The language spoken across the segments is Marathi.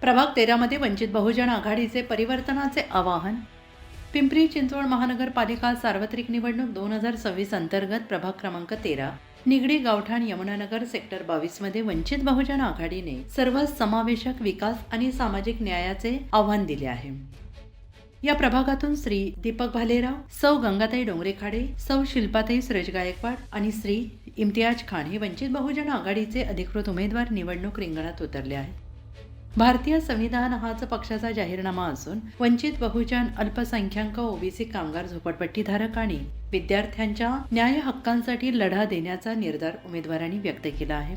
प्रभाग तेरामध्ये वंचित बहुजन आघाडीचे परिवर्तनाचे आवाहन. पिंपरी चिंचवड महानगरपालिका सार्वत्रिक निवडणूक दोन हजार सव्वीस अंतर्गत प्रभाग क्रमांक तेरा निगडी गावठाण यमुनानगर सेक्टर बावीसमध्ये वंचित बहुजन आघाडीने सर्व समावेशक विकास आणि सामाजिक न्यायाचे आव्हान दिले आहे. या प्रभागातून श्री दीपक भालेराव सौ गंगाताई डोंगरेखाडे सौ शिल्पाताई सुरेश गायकवाड आणि श्री इम्तियाज खान हे वंचित बहुजन आघाडीचे अधिकृत उमेदवार निवडणूक रिंगणात उतरले आहेत. भारतीय संविधान हाच पक्षाचा जाहीरनामा असून वंचित बहुजन अल्पसंख्याक ओबीसी कामगार झोपडपट्टीधारक आणि विद्यार्थ्यांच्या न्याय हक्कांसाठी लढा देण्याचा निर्धार उमेदवारांनी व्यक्त केला आहे.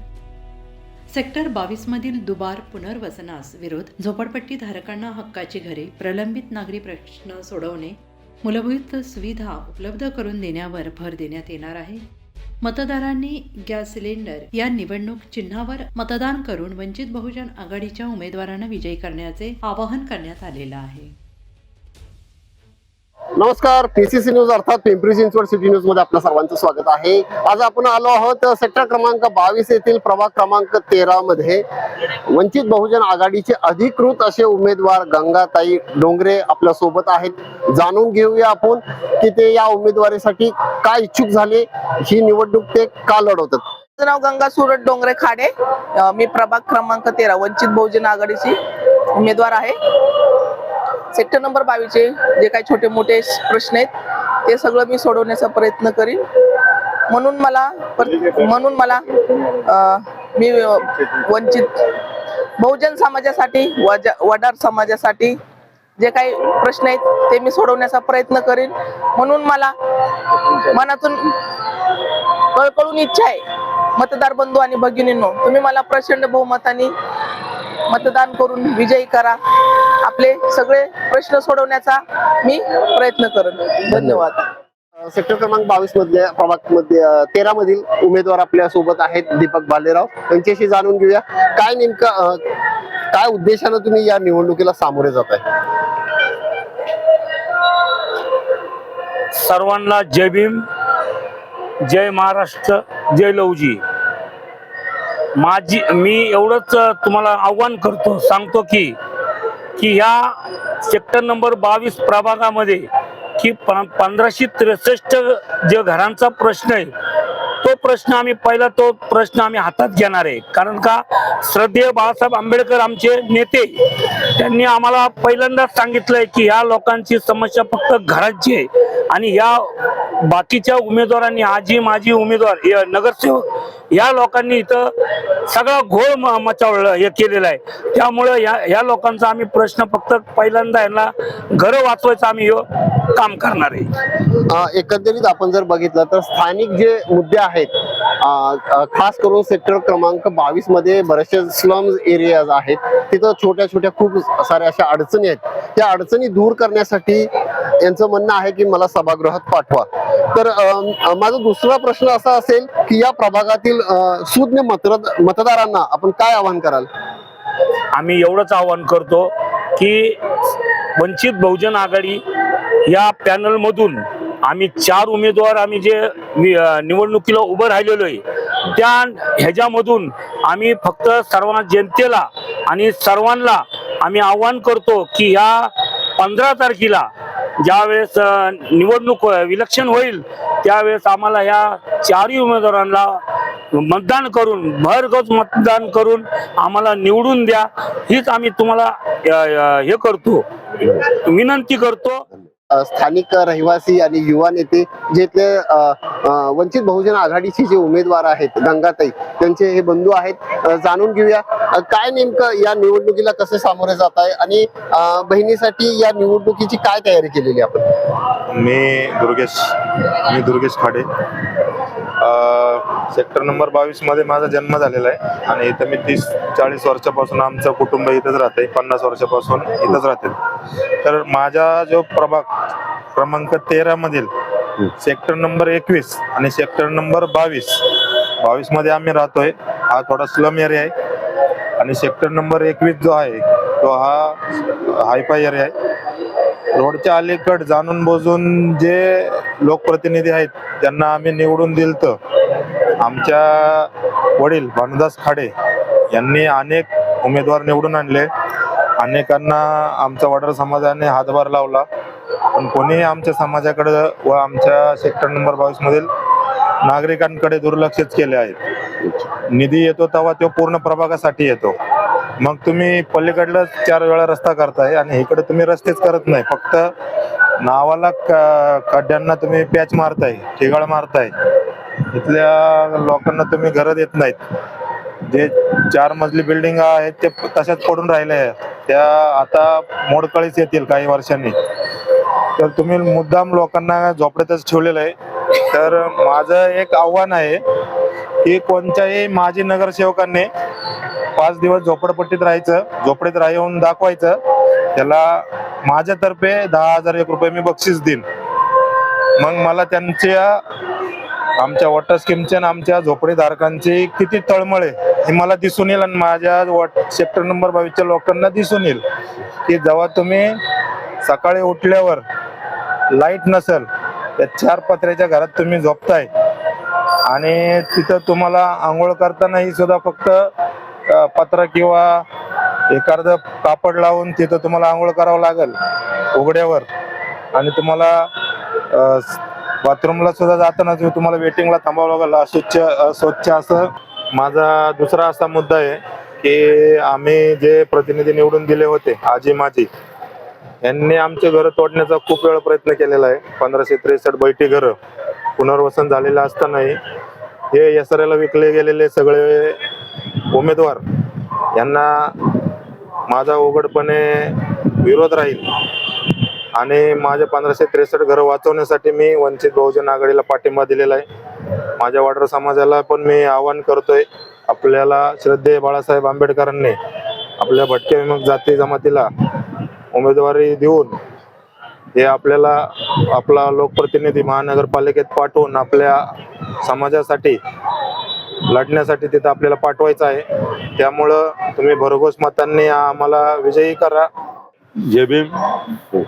सेक्टर बावीस मधील दुबार पुनर्वसनास विरोध झोपडपट्टी धारकांना हक्काची घरे प्रलंबित नागरी प्रश्न सोडवणे मूलभूत सुविधा उपलब्ध करून देण्यावर भर देण्यात येणार आहे. मतदारांनी गॅस सिलेंडर या निवडणूक चिन्हावर मतदान करून वंचित बहुजन आघाडीच्या उमेदवारांना विजयी करण्याचे आवाहन करण्यात आलेलं आहे. नमस्कार पीसीसी न्यूज अर्थात पिंपरी चिंचवड सिटी न्यूजमध्ये आपल्या सर्वांचं स्वागत आहे. आज आपण आलो आहोत सेक्टर क्रमांक बावीस येथील प्रभाग क्रमांक तेरा मध्ये. वंचित बहुजन आघाडीचे अधिकृत असे उमेदवार गंगाताई डोंगरे आपल्यासोबत आहेत. जाणून घेऊया आपण की ते या उमेदवारीसाठी काय इच्छुक झाले ही निवडणूक ते का लढवतात? माझं नाव गंगा सुरत डोंगरे खाडे. अं, मी प्रभाग क्रमांक तेरा वंचित बहुजन आघाडीची उमेदवार आहे. सेक्टर नंबर बावीसचे जे काही छोटे मोठे प्रश्न आहेत ते सगळं मी सोडवण्याचा प्रयत्न करीन. म्हणून मला म्हणून मला मी वंचित बहुजन समाजासाठी वजा- वडार समाजासाठी जे काही प्रश्न आहेत ते मी सोडवण्याचा प्रयत्न करीन. म्हणून मला मनातून कळकळून इच्छा आहे मतदार बंधू आणि भगिनींनो तुम्ही मला प्रचंड बहुमताने मतदान करून विजयी करा. आपले सगळे प्रश्न सोडवण्याचा मी प्रयत्न करेन. धन्यवाद. सेक्टर क्रमांक बावीस मधल्या प्रभागमध्ये तेरा मधील उमेदवार आपल्यासोबत आहेत दीपक भालेराव त्यांच्याशी जाणून घेऊया काय नेमकं काय उद्देशानं तुम्ही या निवडणुकीला सामोरे जात आहे सर्वांना जय भीम जय महाराष्ट्र जय लवजी माझी मी एवढंच तुम्हाला आव्हान करतो सांगतो की की ह्या सेक्टर नंबर बावीस प्रभागामध्ये की प- पंधराशे त्रेसष्ट जे घरांचा प्रश्न आहे तो प्रश्न आम्ही पहिला तो प्रश्न आम्ही हातात घेणार आहे. कारण का श्रद्धेय बाळासाहेब आंबेडकर आमचे नेते त्यांनी आम्हाला पहिल्यांदाच सांगितलंय की या लोकांची समस्या फक्त घरांची आहे. आणि या बाकीच्या उमेदवारांनी आजी माजी उमेदवार नगरसेवक या लोकांनी इथं सगळा घोळ मचावलं हे केलेलं आहे. त्यामुळं या या लोकांचा आम्ही प्रश्न फक्त पहिल्यांदा यांना घरं वाचवायचं आम्ही हो काम करणार आहे. एकंदरीत आपण जर बघितलं तर स्थानिक जे मुद्दे आहेत खास करून सेक्टर क्रमांक बावीसमध्ये बरेचसे स्लम्स एरियाज आहेत. तिथं छोट्या छोट्या खूप साऱ्या अशा अडचणी आहेत. त्या अडचणी दूर करण्यासाठी यांचं म्हणणं आहे की मला सभागृहात पाठवा. तर माझा दुसरा प्रश्न असा असेल की या प्रभागातील सुज्ञ मतदारांना आपण काय आवाहन कराल? आम्ही एवढंच आवाहन करतो की वंचित बहुजन आघाडी या पॅनलमधून आम्ही चार उमेदवार आम्ही जे निवडणुकीला उभं राहिलेलो आहे त्या ह्याच्यामधून आम्ही फक्त सर्व जनतेला आणि सर्वांना आम्ही आव्हान करतो की या पंधरा तारखेला ज्यावेळेस निवडणूक विलक्षण होईल त्यावेळेस आम्हाला या चारही उमेदवारांना मतदान करून भरघोस मतदान करून आम्हाला निवडून द्या. हीच आम्ही तुम्हाला हे करतो. विनंती करतो. स्थानिक रहिवासी आणि युवा नेते जे इथले वंचित बहुजन आघाडीचे जे उमेदवार आहेत गंगाताई त्यांचे हे बंधू आहेत. जाणून घेऊया काय नेमकं या निवडणुकीला कसे सामोरे जात आहे आणि बहिणीसाठी या निवडणुकीची काय तयारी केलेली आपण? मी दुर्गेश मी दुर्गेश खाडे. सेक्टर नंबर बावीसमध्ये माझा जन्म झालेला आहे. आणि इथं मी तीस चाळीस वर्षापासून आमचं कुटुंब इथंच राहते पन्नास वर्षापासून इथंच राहते तर माझा जो प्रभाग क्रमांक तेरा मधील सेक्टर नंबर एकवीस आणि सेक्टर नंबर बावीस बावीसमध्ये आम्ही राहतोय. हा थोडा स्लम एरिया आहे. आणि सेक्टर नंबर एकवीस जो आहे तो हा हायफाय एरिया आहे. रोडच्या अलीकड जाणून बोजून जे लोकप्रतिनिधी आहेत त्यांना आम्ही निवडून दिलत. आमच्या वडील भानुदास खाडे यांनी अनेक उमेदवार निवडून आणले. अनेकांना आमच्या वडार समाजाने हातभार लावला. पण कोणीही आमच्या समाजाकडे व आमच्या सेक्टर नंबर बावीस मधील नागरिकांकडे दुर्लक्षच केले आहेत. निधी येतो तेव्हा तो पूर्ण प्रभागासाठी येतो. मग तुम्ही पलीकडलं चार वेळा रस्ता करताय आणि इकडे तुम्ही रस्तेच करत नाही. फक्त नावाला खड्ड्यांना तुम्ही पॅच मारताय ठिगाळ मारताय. इथल्या लोकांना तुम्ही घरं देत नाहीत. जे चार मजली बिल्डिंग आहेत ते तशाच पडून राहिले आहेत. त्या आता मोडकळीच येतील काही वर्षांनी. तर तुम्ही मुद्दाम लोकांना झोपड्यातच ठेवलेलं आहे. तर माझं एक आव्हान आहे की कोणत्याही माजी नगरसेवकांनी पाच दिवस झोपडपट्टीत राहायचं झोपडीत राहून दाखवायचं. त्याला माझ्यातर्फे दहा हजार एक रुपये मी बक्षीस देईन. मग मला त्यांच्या आमच्या वॉटर स्कीमचे आणि आमच्या झोपडीधारकांची किती तळमळ आहे हे मला दिसून येईल आणि माझ्या वॉट सेक्टर नंबर बावीसच्या लोकांना दिसून येईल की जेव्हा तुम्ही सकाळी उठल्यावर लाइट नसेल त्या चार पत्र्याच्या घरात तुम्ही झोपताय. आणि तिथं तुम्हाला आंघोळ करतानाही सुद्धा फक्त पत्र किंवा एखादं कापड लावून तिथं तुम्हाला आंघोळ करावं लागेल उघड्यावर. आणि तुम्हाला बाथरूमला सुद्धा जाताना तुम्हाला वेटिंगला थांबावं लागेल. अस्वच्छ अस्वच्छ असं माझा दुसरा असा मुद्दा आहे की आम्ही जे प्रतिनिधी निवडून दिले होते आजी माजी यांनी आमचे घर तोडण्याचा खूप वेळ प्रयत्न केलेला आहे. पंधराशे त्रेसष्ट बैठी घरं पुनर्वसन झालेलं असतानाही हे यसऱ्याला विकले गेलेले सगळे उमेदवार यांना माझा उघडपणे विरोध राहील. आणि माझ्या पंधराशे त्रेसष्ट घरं वाचवण्यासाठी मी वंचित बहुजन आघाडीला पाठिंबा दिलेला आहे. माझ्या वाडर समाजाला पण मी आवाहन करतोय आपल्याला श्रद्धेय बाळासाहेब आंबेडकरांनी आपल्या भटक्या विमुक्त जाती जमातीला उमेदवारी देऊन हे आपल्याला आपला लोकप्रतिनिधी महानगरपालिकेत पाठवून आपल्या समाजासाठी लढण्यासाठी तिथं आपल्याला पाठवायचं आहे. त्यामुळं तुम्ही भरघोस मतांनी आम्हाला विजयी करा. जय भीम. हो.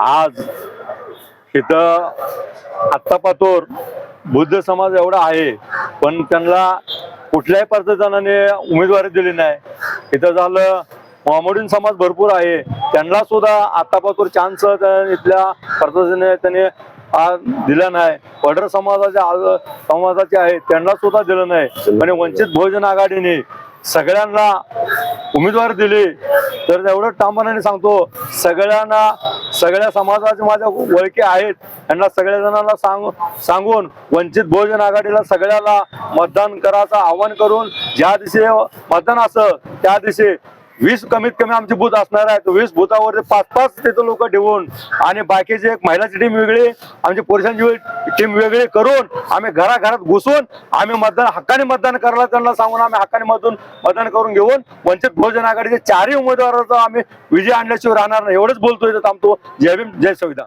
आज इथं आत्ता बुद्ध समाज एवढा आहे पण त्यांना कुठल्याही पद्धतीने उमेदवारी दिली नाही. इथं झालं मोहम्मडीन समाज भरपूर आहे. त्यांना सुद्धा आत्तापासून चान्स इथल्या पद्धतीने त्यांनी दिला नाही. वडर समाजाचे समाजाचे आहे त्यांना सुद्धा दिलं नाही. आणि वंचित बहुजन आघाडीने सगळ्यांना उमेदवार दिली. तर एवढं टांबनाने सांगतो सगळ्यांना सगळ्या समाजाचे माझ्या ओळखी आहेत. त्यांना सगळ्या जणांना सांग सांगून वंचित बहुजन आघाडीला सगळ्याला मतदान करायचं आवाहन करून ज्या दिवशी मतदान असं त्या दिवशी वीस कमीत कमी आमची बूथ असणार आहे. वीस बुथावर पाच पाच तिथं लोक ठेवून आणि बाकीचे एक महिलाची टीम वेगळी आमची पुरुषांची टीम वेगळी करून आम्ही घराघरात घुसून आम्ही मतदान हक्काने मतदान करायला त्यांना सांगून आम्ही हक्काने मधून मतदान करून घेऊन वंचित बहुजन आघाडीचे चारही उमेदवाराचा आम्ही विजय आणल्याशिवाय राहणार नाही. एवढंच बोलतोय इथं थांबतो. जय भीम जय संविधान.